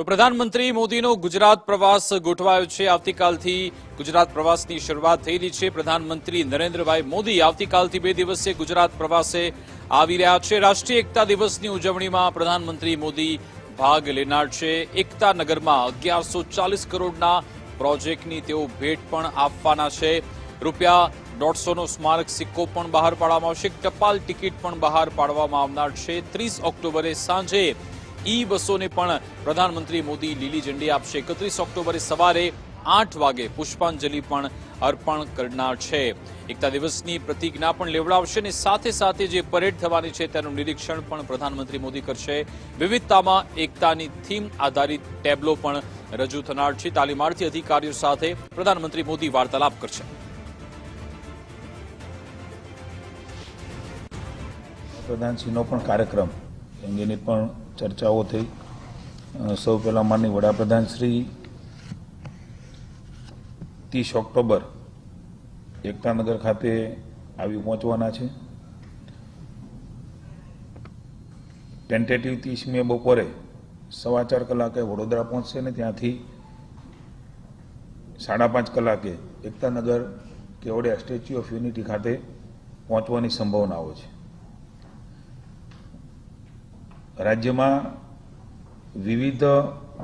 તો પ્રધાનમંત્રી મોદીનો ગુજરાત પ્રવાસ ગોઠવાયો છે. આવતીકાલથી ગુજરાત પ્રવાસની શરૂઆત થઈ રહી છે. પ્રધાનમંત્રી નરેન્દ્રભાઈ મોદી આવતીકાલથી બે દિવસીય ગુજરાત પ્રવાસે આવી રહ્યા છે. રાષ્ટ્રીય એકતા દિવસની ઉજવણીમાં પ્રધાનમંત્રી મોદી ભાગ લેનાર છે. એકતા નગરમાં અગિયારસો ચાલીસ કરોડના પ્રોજેક્ટની તેઓ ભેટ પણ આપવાના છે. રૂપિયા દોઢસોનો સ્મારક સિક્કો પણ બહાર પાડવામાં આવશે. ટપાલ ટિકિટ પણ બહાર પાડવામાં આવનાર છે. ત્રીસ ઓક્ટોબરે સાંજે ઈ બસોને પણ પ્રધાનમંત્રી મોદી લીલી ઝંડી આપશે. એકત્રીસ ઓક્ટોબરે સવારે આઠ વાગે પુષ્પાંજલિ પણ અર્પણ કરનાર છે. એકતા દિવસની પ્રતિજ્ઞા પણ લેવડાવશે અને સાથે સાથે જે પરેડ થવાની છે તેનું નિરીક્ષણ પણ પ્રધાનમંત્રી મોદી કરશે. વિવિધતામાં એકતાની થીમ આધારિત ટેબ્લો પણ રજૂ થનાર છે. તાલીમાર્થી અધિકારીઓ સાથે પ્રધાનમંત્રી મોદી વાર્તાલાપ કરશે. પ્રધાનશ્રીનો પણ કાર્યક્રમ અંગેની પણ ચર્ચાઓ થઈ. સૌ પહેલાં માનની વડાપ્રધાન શ્રી ત્રીસ ઓક્ટોબર એકતાનગર ખાતે આવી પહોંચવાના છે. ટેન્ટેટિવ ત્રીસ મે બપોરે સવા ચાર કલાકે વડોદરા પહોંચશે ને ત્યાંથી સાડા પાંચ કલાકે Ektanagar Kevadia statue of unity ખાતે પહોંચવાની સંભાવનાઓ છે. રાજ્યમાં વિવિધ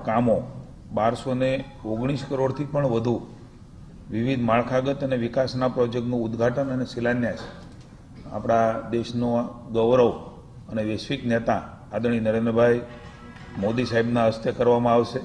કામો, બારસો ને ઓગણીસ કરોડથી પણ વધુ વિવિધ માળખાગત અને વિકાસના પ્રોજેક્ટનું ઉદ્ઘાટન અને શિલાન્યાસ આપણા દેશનો ગૌરવ અને વૈશ્વિક નેતા આદરણીય નરેન્દ્રભાઈ મોદી સાહેબના હસ્તે કરવામાં આવશે.